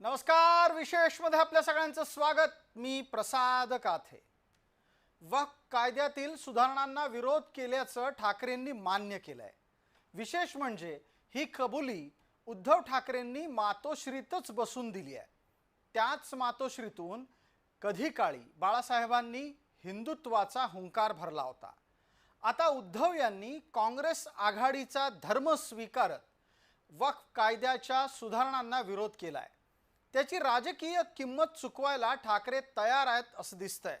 नमस्कार विशेषमध्ये आपल्या सगळ्यांचं स्वागत. मी प्रसाद काथे. वक्फ कायद्यातील सुधारणांना विरोध केल्याचं ठाकरेंनी मान्य केलं आहे विशेष म्हणजे ही कबुली उद्धव ठाकरेंनी मातोश्रीतच बसून दिली आहे. त्याच मातोश्रीतून कधी काळी बाळासाहेबांनी हिंदुत्वाचा हुंकार भरला होता. आता उद्धव यांनी काँग्रेस आघाडीचा धर्म स्वीकारत वक्फ कायद्याच्या सुधारणांना विरोध केला आहे त्याची राजकीय किंमत चुकवायला ठाकरे तयार आहेत असं दिसतंय.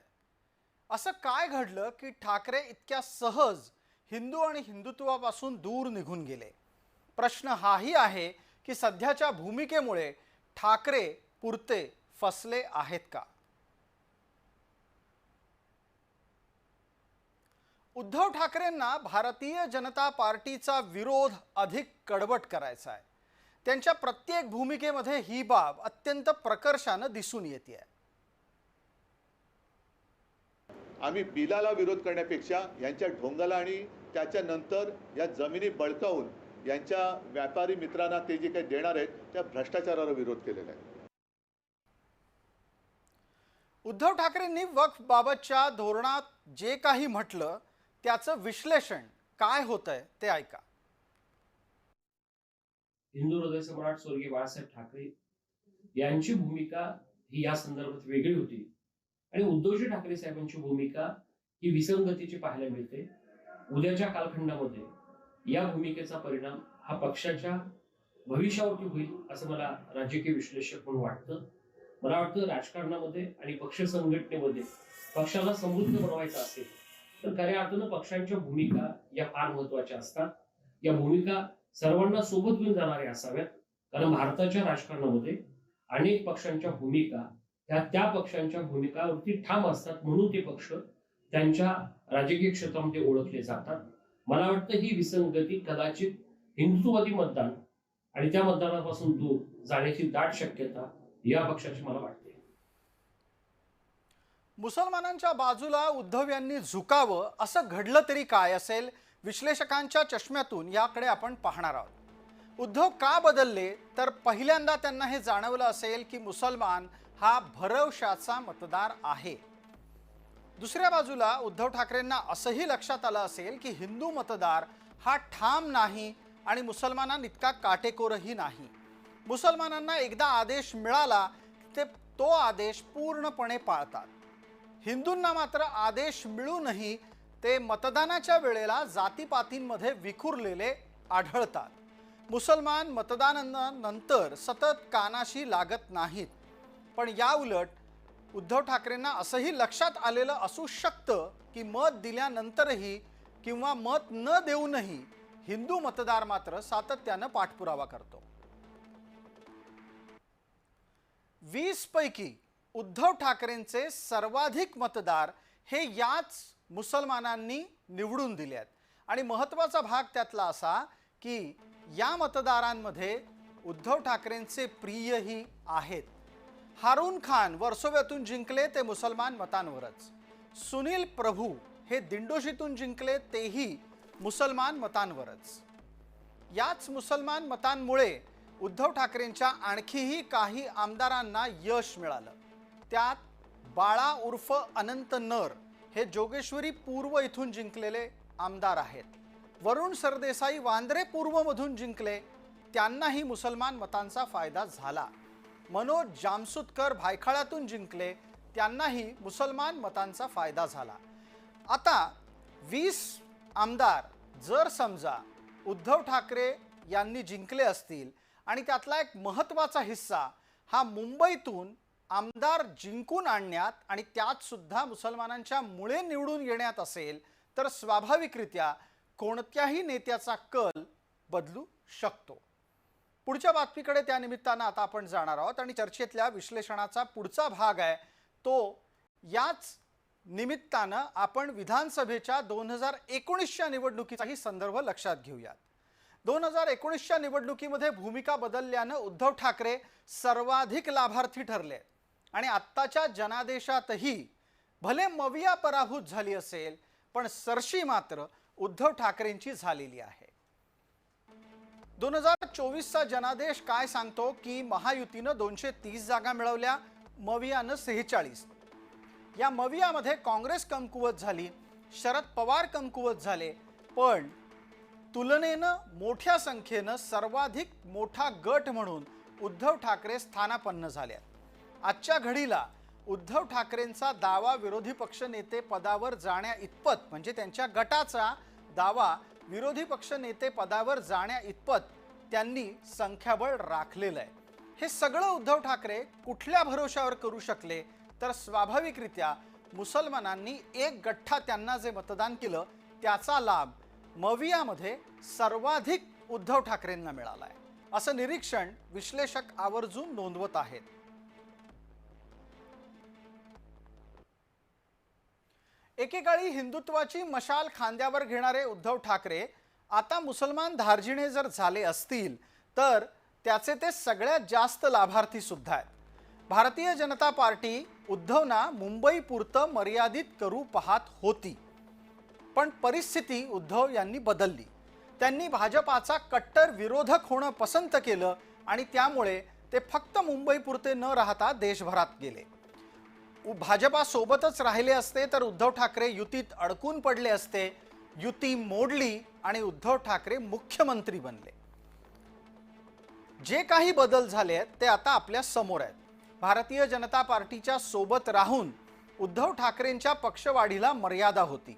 असं काय घडलं की ठाकरे इतक्या सहज हिंदू आणि हिंदुत्वापासून दूर निघून गेले? प्रश्न हाही आहे की सध्याच्या भूमिकेमुळे ठाकरे पुरते फसले आहेत का? उद्धव ठाकरेंना भारतीय जनता पार्टीचा विरोध अधिक कडवट करायचा आहे. त्यांच्या प्रत्येक भूमिकेमध्ये ही बाब अत्यंत प्रकर्षानं दिसून येते. आम्ही बिलाला विरोध करण्यापेक्षा यांच्या ढोंगाला आणि त्याच्यानंतर या जमिनी बळकावून यांच्या व्यापारी मित्रांना ते जे काही देणार आहेत त्या भ्रष्टाचाराला विरोध केलेला आहे. उद्धव ठाकरेंनी वक्फ बाबतच्या धोरणात जे काही म्हटलं त्याचं विश्लेषण काय होतंय ते ऐका. हिंदू हृदय सम्राट स्वर्गीय बाळासाहेब ठाकरे यांची भूमिका ही या संदर्भात वेगळी होती. आणि उद्धवजी ठाकरे साहेबांची भूमिका ही विसंगतीची पाहायला मिळते. उद्याच्या कालखंडामध्ये या भूमिकेचा परिणाम हा पक्षाच्या भविष्यावरती होईल असं मला राजकीय विश्लेषक म्हणून वाटतं. मला वाटतं राजकारणामध्ये आणि पक्ष संघटनेमध्ये पक्षाला समृद्ध बनवायचा असेल तर खऱ्या अर्थानं पक्षांच्या भूमिका या फार महत्त्वाच्या असतात. या भूमिका सर्वांना सोबत घेऊन जाणारे असाव्यात. कारण भारताच्या राजकारणामध्ये अनेक पक्षांच्या भूमिका त्या त्या पक्षांच्या भूमिकावरती ठाम असतात म्हणून ते पक्ष त्यांच्या राजकीय क्षेत्रामध्ये ओळखले जातात. मला वाटतं ही विसंगती कदाचित हिंदुत्ववादी मतदान आणि त्या मतदानापासून दूर जाण्याची दाट शक्यता या पक्षाची मला वाटते. मुसलमानांच्या बाजूला उद्धव यांनी झुकावं असं घडलं तरी काय असेल? विश्लेषकांच्या चष्म्यातून याकडे आपण पाहणार आहोत. उद्धव का बदलले? तर पहिल्यांदा त्यांना हे जाणवलं असेल की मुसलमान हा भरवशाचा मतदार आहे. दुसऱ्या बाजूला उद्धव ठाकरेंना असंही लक्षात आलं असेल की हिंदू मतदार हा ठाम नाही आणि मुसलमानांइतका काटेकोरही नाही. मुसलमानांना एकदा आदेश मिळाला ते तो आदेश पूर्णपणे पाळतात. हिंदूंना मात्र आदेश मिळूनही ते मतदानाच्या वेळेला जातीपातींमध्ये विखुरलेले आढळतात. मुसलमान मतदानानंतर सतत कानाशी लागत नाहीत. पण या उलट उद्धव ठाकरेंना असंही लक्षात आलेलं असू शकतं की मत दिल्यानंतरही किंवा मत न देऊनही हिंदू मतदार मात्र सातत्यानं पाठपुरावा करतो. वीस पैकी उद्धव ठाकरेंचे सर्वाधिक मतदार हे याच मुसलमानांनी निवडून दिल्यात आहेत आणि महत्त्वाचा भाग त्यातला असा की या मतदारांमध्ये उद्धव ठाकरेंचे प्रियही आहेत. हारून खान वर्सोव्यातून जिंकले ते मुसलमान मतांवरच. सुनील प्रभू हे दिंडोशीतून जिंकले तेही मुसलमान मतांवरच. याच मुसलमान मतांमुळे उद्धव ठाकरेंच्या आणखीही काही आमदारांना यश मिळालं. त्यात बाळा उर्फ अनंत नर हे जोगेश्वरी पूर्व इथून जिंकलेले आमदार आहेत. वरुण सरदेसाई वांद्रे पूर्वमधून जिंकले त्यांनाही मुसलमान मतांचा फायदा झाला. मनोज जामसुतकर भायखळातून जिंकले त्यांनाही मुसलमान मतांचा फायदा झाला. आता वीस आमदार जर समजा उद्धव ठाकरे यांनी जिंकले असतील आणि त्यातला एक महत्त्वाचा हिस्सा हा मुंबईतून आमदार जिंकून आणण्यात आणि त्यात सुद्धा मुसलमानांच्या मुळे निवडून येण्यात असेल तर स्वाभाविकरित्या कोणत्याही नेत्याचा कल बदलू शकतो. पुढच्या बातमीकडे त्या निमित्तानं आता आपण जाणार आहोत आणि चर्चेतल्या विश्लेषणाचा पुढचा भाग आहे तो याच निमित्तानं आपण विधानसभेच्या दोन हजार एकोणीसच्या निवडणुकीचाही संदर्भ लक्षात घेऊयात. दोन हजार एकोणीसच्या निवडणुकीमध्ये भूमिका बदलल्यानं उद्धव ठाकरे सर्वाधिक लाभार्थी ठरले. आणि आत्ताच्या जनादेशातही भले मविया पराभूत झाली असेल पण सरशी मात्र उद्धव ठाकरेंची झालेली आहे. दोन हजार चोवीसचा जनादेश काय सांगतो की महायुतीनं दोनशे तीस जागा मिळवल्या मवियानं सेहेचाळीस. या मवियामध्ये काँग्रेस कमकुवत झाली शरद पवार कमकुवत झाले पण तुलनेनं मोठ्या संख्येनं सर्वाधिक मोठा गट म्हणून उद्धव ठाकरे स्थानापन्न झाल्यात आजच्या घडीला उद्धव ठाकरेंचा दावा विरोधी पक्ष नेते पदावर जाण्या इतपत म्हणजे त्यांच्या गटाचा दावा विरोधी पक्ष नेते पदावर जाण्या इतपत त्यांनी संख्याबळ राखलेलं आहे. हे सगळं उद्धव ठाकरे कुठल्या भरोशावर करू शकले? तर स्वाभाविकरित्या मुसलमानांनी एक गठ्ठा त्यांना जे मतदान केलं त्याचा लाभ मवियामध्ये सर्वाधिक उद्धव ठाकरेंना मिळाला आहे असं निरीक्षण विश्लेषक आवर्जून नोंदवत आहेत. एकेकाळी हिंदुत्वाची मशाल खांद्यावर घेणारे उद्धव ठाकरे आता मुसलमान धार्जिणे जर झाले असतील तर त्याचे ते सगळ्यात जास्त लाभार्थी सुद्धा आहेत. भारतीय जनता पार्टी उद्धवना मुंबईपुरतं मर्यादित करू पाहत होती. पण परिस्थिती उद्धव यांनी बदलली. त्यांनी भाजपाचा कट्टर विरोधक होणं पसंत केलं आणि त्यामुळे ते फक्त मुंबईपुरते न राहता देशभरात गेले. भाजपासोबतच राहिले असते तर उद्धव ठाकरे युतीत अडकून पडले असते. युती मोडली आणि उद्धव ठाकरे मुख्यमंत्री बनले. जे काही बदल झाले आहेत ते आता आपल्यासमोर आहेत. भारतीय जनता पार्टीच्या सोबत राहून उद्धव ठाकरेंच्या पक्षवाढीला मर्यादा होती.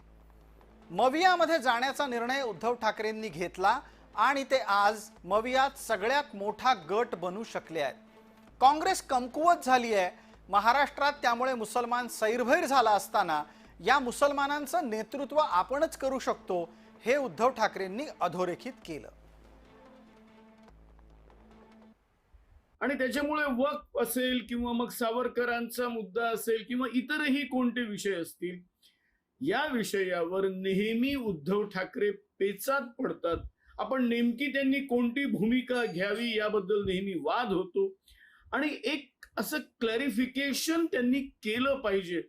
मवियामध्ये जाण्याचा निर्णय उद्धव ठाकरेंनी घेतला आणि ते आज मवियात सगळ्यात मोठा गट बनू शकले आहेत. काँग्रेस कमकुवत झाली आहे महाराष्ट्रात त्यामुळे मुसलमान सैरभैर झाला असताना या मुसलमानांचं नेतृत्व आपणच करू शकतो हे उद्धव ठाकरेंनी अधोरेखित केलं. आणि त्याच्यामुळे वक्फ असेल किंवा मग सावरकरांचा मुद्दा असेल किंवा इतरही कोणते विषय असतील या विषयावर नेहमी उद्धव ठाकरे पेचात पडतात. आपण नेमकी त्यांनी कोणती भूमिका घ्यावी याबद्दल नेहमी वाद होतो. आणि एक असं क्लॅरिफिकेशन त्यांनी केलं पाहिजे.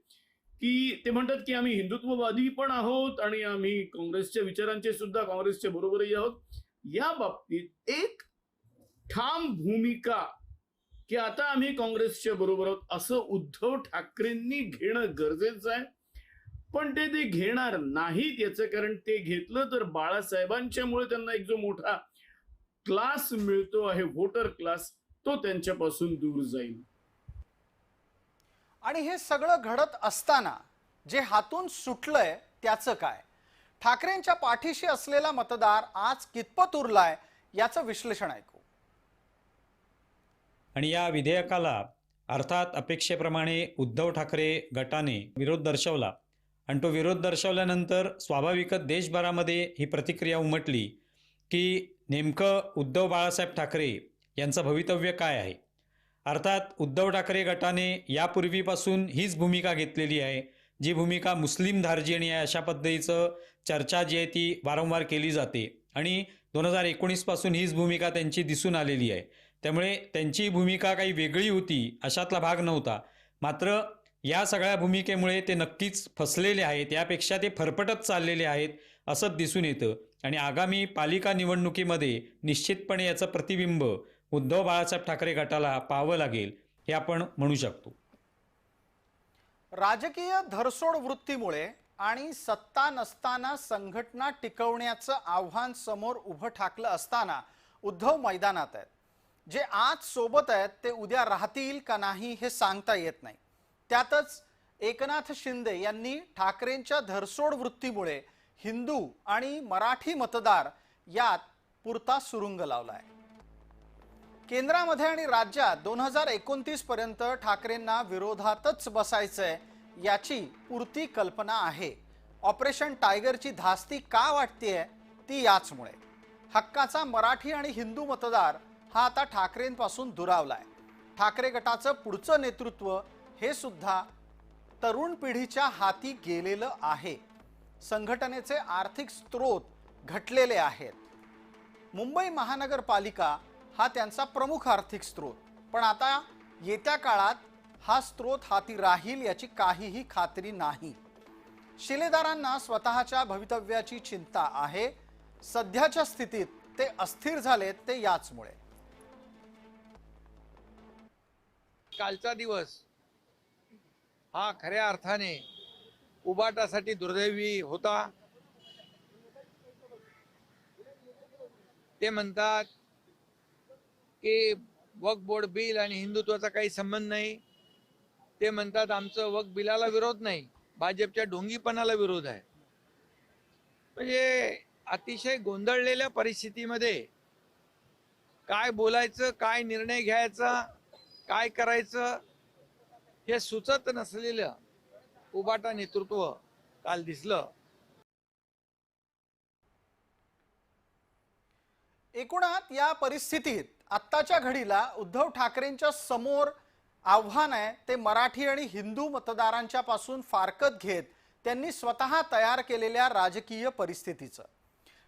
की ते म्हणतात की आम्ही हिंदुत्ववादी पण आहोत आणि आम्ही काँग्रेसच्या विचारांचे सुद्धा काँग्रेसच्या बरोबरही आहोत. या बाबतीत एक ठाम भूमिका की आता आम्ही काँग्रेसच्या बरोबर आहोत असं उद्धव ठाकरेंनी घेणं गरजेचं आहे. पण ते ते घेणार नाहीत याचं कारण ते घेतलं तर बाळासाहेबांच्यामुळे त्यांना एक जो मोठा क्लास मिळतो आहे व्होटर क्लास तो त्यांच्यापासून दूर जाईल. आणि हे सगळं घडत असताना जे हातून सुटलंय त्याचं काय? ठाकरेंच्या पाठीशी असलेला मतदार आज कितपत उरलाय याचं विश्लेषण ऐकू. आणि या विधेयकाला अर्थात अपेक्षेप्रमाणे उद्धव ठाकरे गटाने विरोध दर्शवला. आणि तो विरोध दर्शवल्यानंतर स्वाभाविकच देशभरामध्ये ही प्रतिक्रिया उमटली की नेमकं उद्धव बाळासाहेब ठाकरे यांचं भवितव्य काय आहे? अर्थात उद्धव ठाकरे गटाने यापूर्वीपासून हीच भूमिका घेतलेली आहे जी भूमिका मुस्लिम धार्जिणी आहे अशा पद्धतीचं चर्चा जी आहे ती वारंवार केली जाते. आणि दोन हजार एकोणीसपासून हीच भूमिका त्यांची दिसून आलेली आहे. त्यामुळे त्यांची भूमिका काही वेगळी होती अशातला भाग नव्हता. मात्र या सगळ्या भूमिकेमुळे ते नक्कीच फसलेले आहेत यापेक्षा ते फरफटत चाललेले आहेत असंच दिसून येतं. आणि आगामी पालिका निवडणुकीमध्ये निश्चितपणे याचं प्रतिबिंब उद्धव बाळासाहेब ठाकरे गटाला पाहावं लागेल हे आपण म्हणू शकतो. राजकीय धरसोड वृत्तीमुळे आणि सत्ता नसताना संघटना टिकवण्याचं आव्हान समोर उभं ठाकलं असताना उद्धव मैदानात आहेत. जे आज सोबत आहेत ते उद्या राहतील का नाही हे सांगता येत नाही. त्यातच एकनाथ शिंदे यांनी ठाकरेंच्या धरसोड वृत्तीमुळे हिंदू आणि मराठी मतदार यात पुरता सुरुंग लावलाय. केंद्रामध्ये आणि राज्यात दोन हजार एकोणतीस पर्यंत ठाकरेंना विरोधातच बसायचंय याची पुरती कल्पना आहे. ऑपरेशन टायगरची धास्ती का वाटतेय? ती याचमुळे. हक्काचा मराठी आणि हिंदू मतदार हा आता ठाकरेंपासून दुरावलाय. ठाकरे गटाचं पुढचं नेतृत्व हे सुद्धा तरुण पिढीच्या हाती गेलेलं आहे. संघटनेचे आर्थिक स्रोत घटलेले आहेत. मुंबई महानगरपालिका हा त्यांचा प्रमुख आर्थिक स्रोत. पण आता येत्या काळात हा स्रोत हाती राहील याची काहीही खात्री नाही. शिलेदारांना स्वतःच्या भवितव्याची चिंता आहे. सध्याच्या स्थितीत ते अस्थिर झालेत ते याचमुळे. कालचा दिवस हा खऱ्या अर्थाने उबाटासाठी दुर्दैवी होता. ते म्हणतात की वक्फ बोर्ड बिल आणि हिंदुत्वाचा काही संबंध नाही. ते म्हणतात आमचं वक्फ बिलाला विरोध नाही. भाजपच्या ढोंगीपणाला विरोध आहे. म्हणजे अतिशय गोंधळलेल्या परिस्थितीमध्ये काय बोलायचं काय निर्णय घ्यायचा काय करायचं हे सुचत नसलेलं उबाटा नेतृत्व काल दिसलं. एकूणात या परिस्थितीत आत्ताच्या घडीला उद्धव ठाकरेंच्या समोर आव्हान आहे ते मराठी आणि हिंदू मतदारांच्या पासून फारकत घेत त्यांनी स्वतः तयार केलेल्या राजकीय परिस्थितीचं.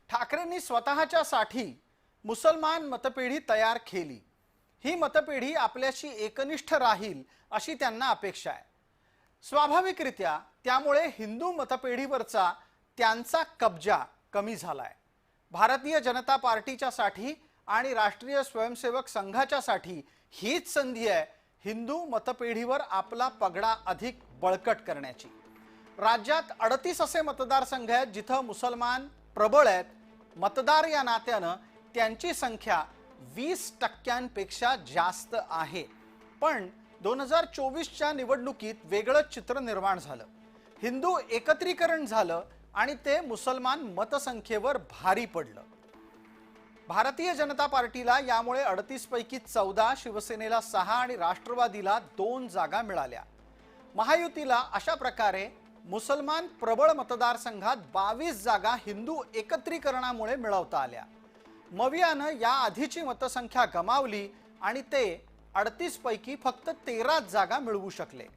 ठाकरेंनी स्वतःच्या साठी मुसलमान मतपेढी तयार केली. ही मतपेढी आपल्याशी एकनिष्ठ राहील अशी त्यांना अपेक्षा आहे. स्वाभाविकरित्या त्यामुळे हिंदू मतपेढीवरचा त्यांचा कब्जा कमी झाला आहे भारतीय जनता पार्टीच्यासाठी आणि राष्ट्रीय स्वयंसेवक संघाच्यासाठी हीच संधी आहे हिंदू मतपेढीवर आपला पगडा अधिक बळकट करण्याची. राज्यात अडतीस असे मतदारसंघ आहेत जिथं मुसलमान प्रबळ आहेत. मतदार या नात्यानं त्यांची संख्या वीस टक्क्यांपेक्षा जास्त आहे. पण दोन हजार चोवीसच्या निवडणुकीत वेगळं चित्र निर्माण झालं. हिंदू एकत्रीकरण झालं आणि ते मुसलमान मतसंख्येवर भारी पडलं. भारतीय जनता पार्टीला यामुळे अडतीस पैकी चौदा शिवसेनेला सहा आणि राष्ट्रवादीला दोन जागा मिळाल्या. महायुतीला अशा प्रकारे मुसलमान प्रबळ मतदारसंघात बावीस जागा हिंदू एकत्रीकरणामुळे मिळवता आल्या. मवियानं या आधीची मतसंख्या गमावली आणि ते अडतीस पैकी फक्त तेराच जागा मिळवू शकले.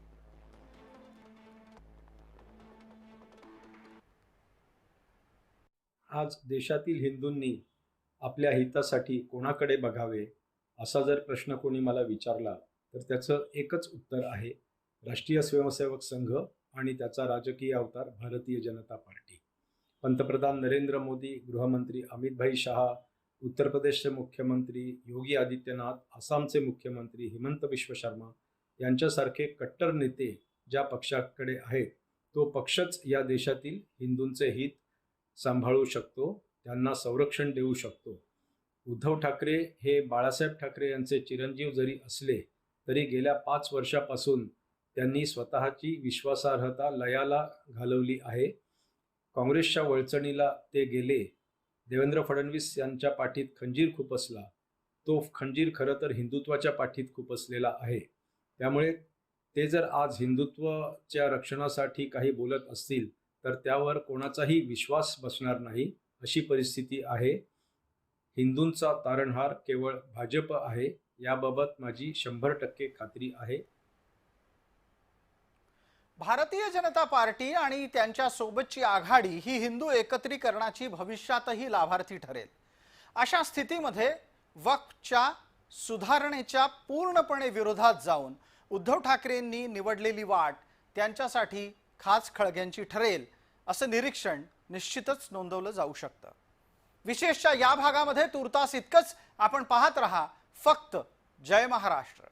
आज देशातील हिंदूंनी आपल्या हितासाठी कोणाकडे बघावे असा जर प्रश्न कोणी मला विचारला तर त्याचं एकच उत्तर आहे राष्ट्रीय स्वयंसेवक संघ आणि त्याचा राजकीय अवतार भारतीय जनता पार्टी. पंतप्रधान नरेंद्र मोदी गृहमंत्री अमितभाई शहा उत्तर प्रदेशचे मुख्यमंत्री योगी आदित्यनाथ आसामचे मुख्यमंत्री हिमंत विश्व शर्मा यांच्यासारखे कट्टर नेते ज्या पक्षाकडे आहेत तो पक्षच या देशातील हिंदूंचे हित सांभाळू शकतो त्यांना संरक्षण देऊ शकतो. उद्धव ठाकरे हे बाळासाहेब ठाकरे यांचे चिरंजीव जरी असले तरी गेल्या पाच वर्षापासून त्यांनी स्वतःची विश्वासार्हता लयाला घालवली आहे. काँग्रेसच्या वळचणीला ते गेले. देवेंद्र फडणवीस यांच्या पाठीत खंजीर खुपसला तो खंजीर खरं तर हिंदुत्वाच्या पाठीत खुपसलेला आहे. त्यामुळे ते जर आज हिंदुत्वाच्या रक्षणासाठी काही बोलत असतील तर त्यावर कोणाचाही विश्वास बसणार नाही. अशी परिस्थिती आहे. हिंदूंचा तारणहार केवळ भाजप आहे याबाबत माझी शंभर टक्के खात्री आहे. भारतीय जनता पार्टी आणि त्यांच्या सोबतची आघाडी ही हिंदू एकत्रीकरणाची भविष्यातही लाभार्थी ठरेल. अशा स्थितीमध्ये वक्फच्या सुधारणेच्या पूर्णपणे विरोधात जाऊन उद्धव ठाकरेंनी निवडलेली वाट त्यांच्यासाठी खास खळग्यांची ठरेल. असं निरीक्षण निश्चितच नोंदवलं जाऊ शकतं. विशेषच्या या भागामध्ये तुर्तास इतकंच आपण पाहत रहा फक्त जय महाराष्ट्र.